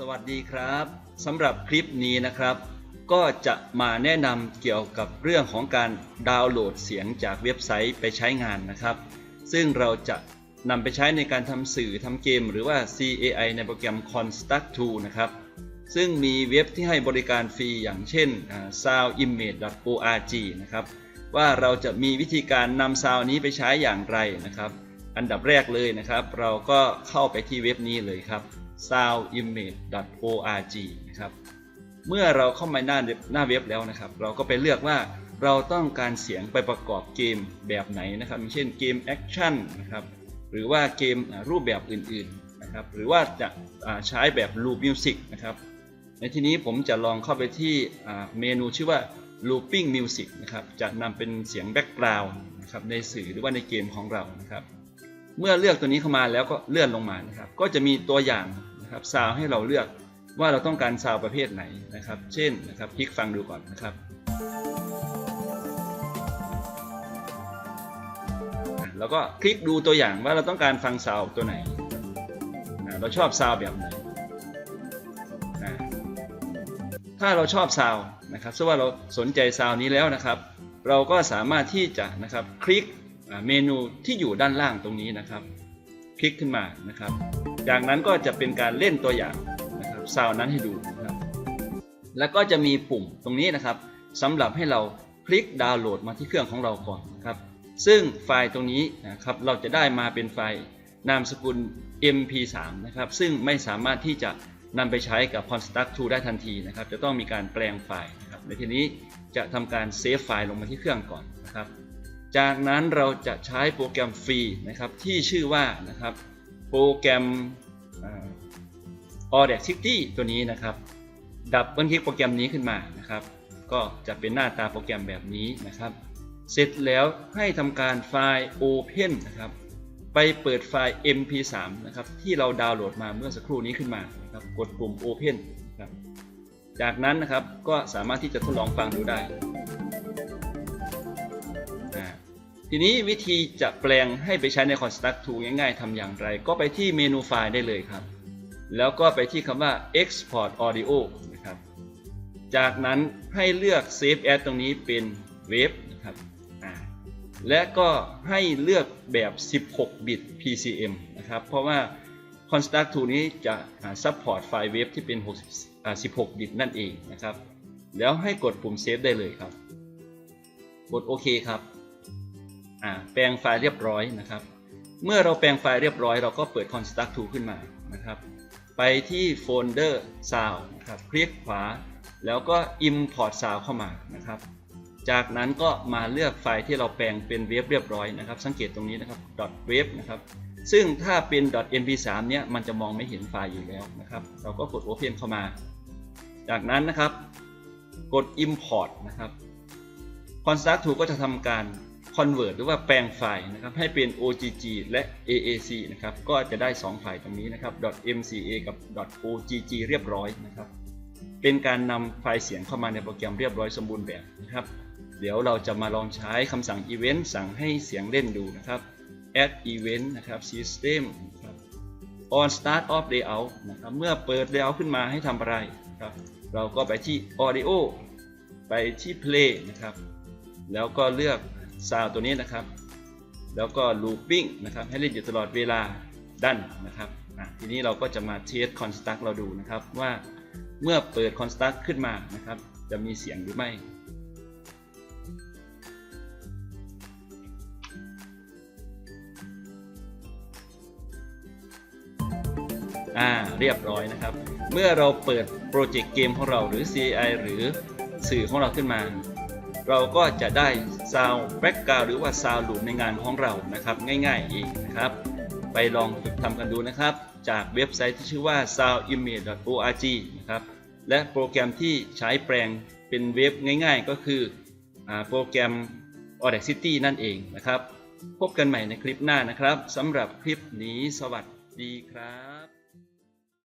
สวัสดีครับสำหรับคลิปนี้นะครับ ก็จะมาแนะนำเกี่ยวกับเรื่องของการดาวน์โหลดเสียงจากเว็บไซต์ไปใช้งานนะครับ ซึ่งเราจะนำไปใช้ในการทำสื่อทำเกม หรือว่า CAI ในโปรแกรม Construct 2นะครับ ซึ่งมีเว็บที่ให้บริการฟรีอย่างเช่น soundimage.org นะครับว่าเราจะมีวิธีการนำซาวนี้ไปใช้อย่างไรนะครับ อันดับแรกเลยนะครับ เราก็เข้าไปที่เว็บนี้เลยครับ soundimage.org นะครับ เมื่อเราเข้ามาหน้าหน้าเว็บแล้วนะครับ เราก็ไปเลือกว่าเราต้องการเสียงไปประกอบเกมแบบไหนนะครับเช่นเกมแอคชั่นนะครับหรือว่าเกมรูปแบบอื่นๆนะครับหรือว่าจะใช้แบบ loop music นะครับในที่นี้ผมจะลองเข้าไปที่เมนูชื่อว่า looping music นะครับจะนำเป็นเสียงแบ็กกราวน์นะครับในสื่อหรือว่าในเกมของเรานะครับ เมื่อเลือกตัวนี้เข้ามาแล้วก็เลื่อนลงมานะครับ ก็จะมีตัวอย่าง นะครับซาวให้เราเลือกว่าเราต้องการซาวประเภทไหนนะครับ เช่นนะครับคลิกฟังดูก่อนนะครับแล้วก็คลิกดูตัวอย่างว่าเราต้องการฟังซาวตัวไหนอะเราชอบซาวแบบไหนอะถ้าเราชอบซาวนะครับซึ่งว่าเราสนใจซาวนี้แล้วนะครับ เราก็สามารถที่จะนะครับคลิกเมนูที่อยู่ด้านล่างตรงนี้นะครับ คลิกขึ้นมานะครับ จากนั้นก็จะเป็นการเล่นตัวอย่างนะครับซาวนั้นให้ดูนะครับแล้วก็จะมีปุ่มตรงนี้นะครับสำหรับให้เราคลิกดาวน์โหลดมาที่เครื่องของเราก่อนนะครับซึ่งไฟล์ตรงนี้นะครับเราจะได้มาเป็นไฟล์นามสกุล mp3 นะครับซึ่งไม่สามารถที่จะนำไปใช้กับ Construct 2ได้ทันทีนะครับ จะต้องมีการแปลงไฟล์นะครับในทีนี้จะทำการเซฟไฟล์ลงมาที่เครื่องก่อนนะครับ จากนั้นเราจะใช้โปรแกรมฟรีนะครับที่ชื่อว่านะครับ โปรแกรมอ่า Audacity ตัวนี้นะครับ ดับเบิลคลิกโปรแกรมนี้ขึ้นมานะครับ ก็จะเป็นหน้าตาโปรแกรมแบบนี้นะครับ เสร็จแล้วให้ทำการไฟล์ Open นะครับ ไปเปิดไฟล์ mp3 นะครับ ที่เราดาวน์โหลดมาเมื่อสักครู่นี้ขึ้นมานะครับ กดปุ่ม Open นะครับจากนั้นนะครับก็สามารถที่จะทดลองฟังดูได้ ทีนี้วิธีจะแปลงให้ไปใช้ใน Construct 2ง่ายๆทำอย่างไร ก็ไปที่เมนูไฟล์ได้เลยครับ แล้วก็ไปที่คำว่า export audio นะครับ จากนั้นให้เลือก save as ตรงนี้เป็นเวฟนะครับและก็ให้เลือกแบบ 16 บิต PCM นะครับ เพราะว่า Construct 2นี้จะ support ไฟล์เวฟที่เป็น60อ่า16 บิตนั่นเองนะครับ แล้วให้กดปุ่ม save ได้เลยครับ กดโอเคครับ อ่าแปลงไฟล์เรียบร้อยนะครับ เมื่อเราแปลงไฟล์เรียบร้อยเราก็เปิด Construct 2ขึ้นมานะครับ ไปที่โฟลเดอร์ Sound นะครับคลิกขวา แล้วก็ Import Sound เข้ามานะครับ จากนั้นก็มาเลือกไฟล์ที่เราแปลงเป็นเวฟเรียบร้อยนะครับ สังเกตตรงนี้นะครับ .wave นะครับซึ่งถ้าเป็น .mp3 เนี่ยมันจะมองไม่เห็นไฟล์อยู่แล้วนะครับ เราก็กด Open เข้ามา จากนั้นนะครับ กด Import นะครับ Construct 2ก็จะทำการ convert หรือว่าแปลงไฟล์นะครับให้เป็น OGG และ AAC นะครับก็จะได้ 2 ไฟล์ตรงนี้นะครับ .mca กับ .ogg เรียบร้อยนะครับ เป็นการนำไฟล์เสียงเข้ามาในโปรแกรมเรียบร้อยสมบูรณ์แบบนะครับเดี๋ยวเราจะมาลองใช้คำสั่ง event สั่งให้เสียงเล่นดูนะครับ add event นะครับ system นะครับ on start of layout นะครับเมื่อเปิด layout ขึ้นมาให้ทำอะไรครับ เราก็ไปที่ audio ไปที่ play นะครับ แล้วก็เลือก sound ตัวนี้นะครับ แล้วก็ looping นะครับให้เล่นอยู่ตลอดเวลาดันนะครับทีนี้เราก็จะมาเทส construct เราดูนะครับว่าเมื่อเปิด construct ขึ้นมานะครับ จะมีเสียงหรือไม่อ่าเรียบร้อยนะครับ เมื่อเราเปิดโปรเจกต์เกมของเราหรือ CI หรือสื่อของเราขึ้นมา เราก็จะได้ซาวแบ็กกราวหรือว่าซาวด์ลูปในงานของเรานะครับง่ายๆเองนะครับ ไปลองฝึกทำกันดูนะครับ จากเว็บไซต์ที่ชื่อว่า soundimage.org นะครับและโปรแกรมที่ใช้แปลงเป็นเว็บง่ายๆ ก็คืออโปรแกรม Audacity นั่นเองนะครับ พบกันใหม่ในคลิปหน้านะครับสำหรับคลิปนี้สวัสดีครับ